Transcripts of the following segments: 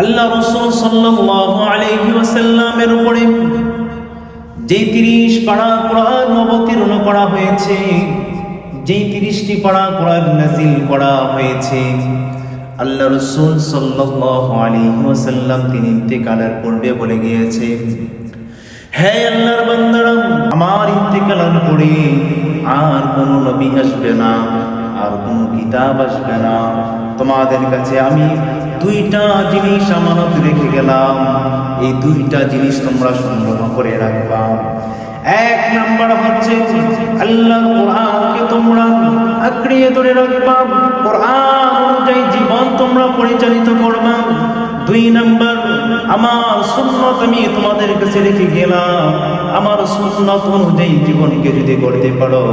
আল্লাহ রসুল ওয়াসাল্লামের উপরে যে তিরিশ পাড়া কোরআন অবতীর্ণ করা হয়েছে, যেই তিরিশটি পাড়া কোরআন নাজিল করা হয়েছে, আল্লাহ রসুল ওয়াসাল্লাম তিনি ইন্তেকালের পূর্বে বলে গিয়েছে হে আল্লাহর বান্দারা, আমার ইন্তেকালের পরে আর কোনো নবী আসবে না, আর কোনো কিতাব আসবে না। তোমাদের কাছে আমি দুইটা জিনিস আমানত রেখে গেলাম। এই দুইটা জিনিস তোমরা সংগ্রহ করে রাখবা। এক নাম্বার হচ্ছে আল্লাহ কোরআনকে তোমরা আঁকড়িয়ে ধরে রাখবা। কোরআন অনুযায়ী জীবন তোমরা পরিচালিত করবা। দুই নাম্বার, আমার সুন্নত আমি তোমাদের কাছে রেখে গেলাম। আমার সুন্নত অনুযায়ী জীবনকে যদি করতে পারো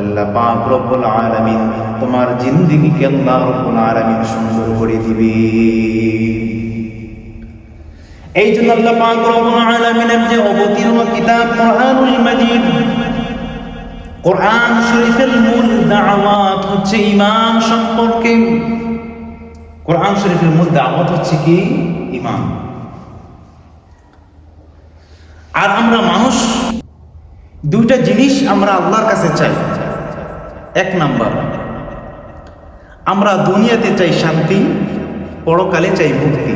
আল্লাহ পাক রব্বুল আলামিন তোমার জিন্দেগিকে আল্লাহ সুন্দর করে দিবে। এই জন্য আল্লাহ পাক রব্বুল আলামিনের যে অবতীর্ণ কিতাব কোরআনুল মাজিদ, কোরআন শরীফের মূল দাওয়াত হচ্ছে ঈমান সম্পর্কে। কোরআন শরীফের মূল দাওয়াত হচ্ছে কি? ঈমান। আর আমরা মানুষ, দুইটা জিনিস আমরা আল্লাহর কাছে চাই। এক নাম্বার আমরা দুনিয়াতে চাই শান্তি, পরকালে চাই মুক্তি।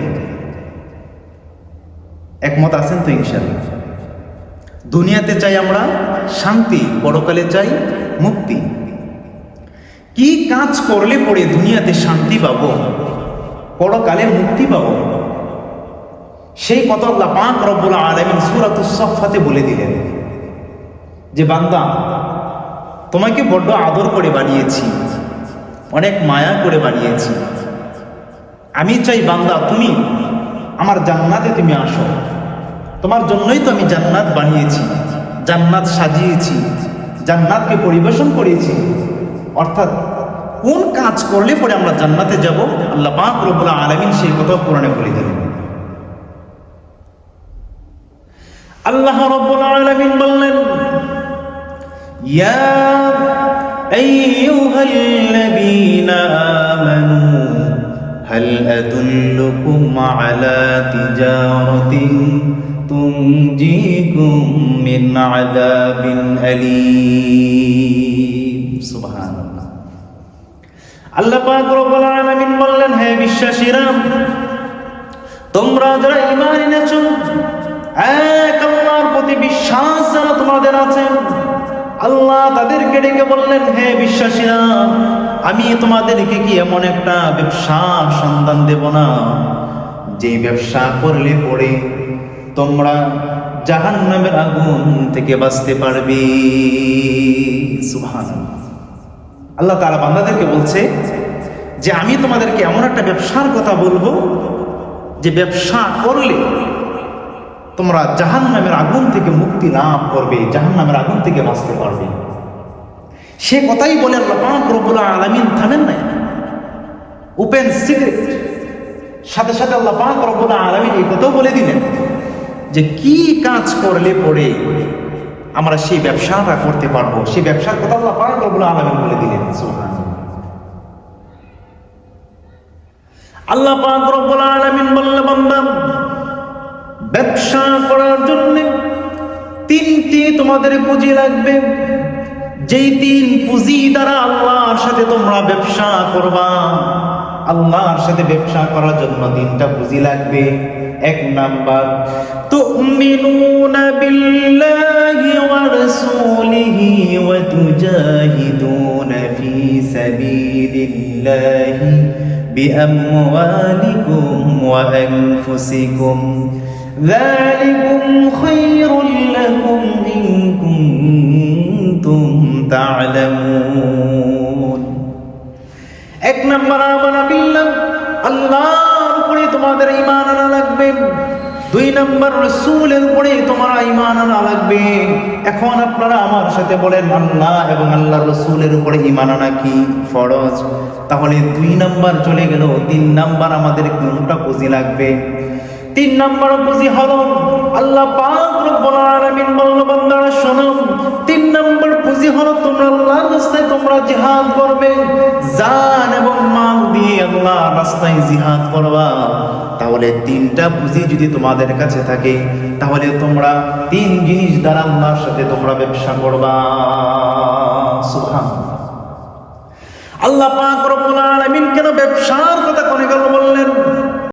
একমত আছেন তো ইনশাল্লাহ দুনিয়াতে চাই আমরা শান্তি, পরকালে চাই মুক্তি। কি কাজ করলে পরে দুনিয়াতে শান্তি পাবো? পরকালে মুক্তি পাবো? সেই কথা আল্লাহ পাক রব্বুল আলামিন সূরাতুস সাফফাতে বলে দিলেন। যে বান্দা, তোমাকে বড্ড আদর করে বানিয়েছি। অনেক মায়া করে বানিয়েছি। আমি চাই বান্দা, তুমি আমার জান্নাতে তুমি আসো। তোমার জন্যই তো আমি জান্নাত বানিয়েছি, জান্নাত সাজিয়েছি, জান্নাতকে পরিবেশন করেছি। অর্থাৎ কোন কাজ করলে পরে আমরা জান্নাতে যাব? আল্লাহ পাক রব্বুল আলামিন সেই কথা কোরআনে বলে দিলেন। আল্লাহ রব্বুল আলামিন বললেন, ইয়া আইয়ুহাল্লাযীনা আমানু هل أدلكم على تجارة تنجيكم من عذاب أليم سبحان الله আল্লাহ পাক রব্বুল আলামিন বললেন হে বিশ্বাসীরা তোমরা যারা ঈমান এনেছো তাদেরকে ডেকে বললেন, হে বিশ্বাসীরা, আমি তোমাদেরকে কি এমন একটা ব্যবসা সন্ধান দেব না? যে ব্যবসা করলে পরে তোমরা জাহান নামের আগুন থেকে বাঁচতে পারবে। সুবহান আল্লাহ তারা বান্দাদেরকে বলছে যে, আমি তোমাদেরকে এমন একটা ব্যবসার কথা বলব, যে ব্যবসা করলে তোমরা জাহান নামের আগুন থেকে মুক্তি লাভ করবে জাহান নামের আগুন থেকে বাঁচতে পারবে। সে কথাই বলে আল্লাহ পাক রব্বুল আলামিন, থামেন নাই। ওপেন সিক্রেট সাথে সাথে আল্লাহ পাক রব্বুল আলামিন এই কথাও বলে দিলেন যে, কি কাজ করলে পরে আমরা সেই ব্যবসাটা করতে পারব? সেই ব্যবসার কথা আল্লাহ পাক রব্বুল আলামিন বলে দিলেন। আল্লাহ পাক রব্বুল আলামিন বললে, বান্দা, ব্যবসা করার জন্য তিনটি তোমাদের পুঁজি লাগবে। যেই তিন পুঁজি দ্বারা আল্লাহর সাথে তোমরা ব্যবসা করবা আল্লাহর সাথে ব্যবসা করার জন্য তিনটা পুঁজি লাগবে এক নাম্বার তুমিনুনা বিল্লাহি ওয়া রাসূলিহি ওয়া তুজাহিদুনা ফি সাবিলিল্লাহি بأموالكم وأنفسكم ذلكم خير لكم إن كنتم تعلمون এক নম্বর আমানা বিল্লাহ আল্লাহর উপরে তোমাদের ঈমান আনা লাগবে দুই নম্বর রসুলের উপরে তোমার ঈমান আনা লাগবে এখন আপনারা আমার সাথে বলেন আল্লাহ এবং আল্লাহ রসুলের উপরে ঈমান আনা কি ফরজ তাহলে দুই নাম্বার চলে গেল তিন নাম্বার আমাদের কোনটা পুঁজি লাগবে তিন নম্বর বুঝি হলো আল্লাহ পাক রব্বুল আলামিন তিন নম্বর পুঁজি হলো তোমরা আল্লাহর রাস্তায় তোমরা জিহাদ করবে, জান এবং মাল দিয়ে আল্লাহ রাস্তায় জিহাদ করবা। তাহলে তিনটা পুঁজি যদি তোমাদের কাছে থাকে, তাহলে তোমরা তিন জিনিস দ্বারা আল্লাহর সাথে তোমরা ব্যবসা করবা। সুবহান আল্লাহ পাক রব্বুল আলামিন কেন ব্যবসার কথা কোনে গেল বললেন?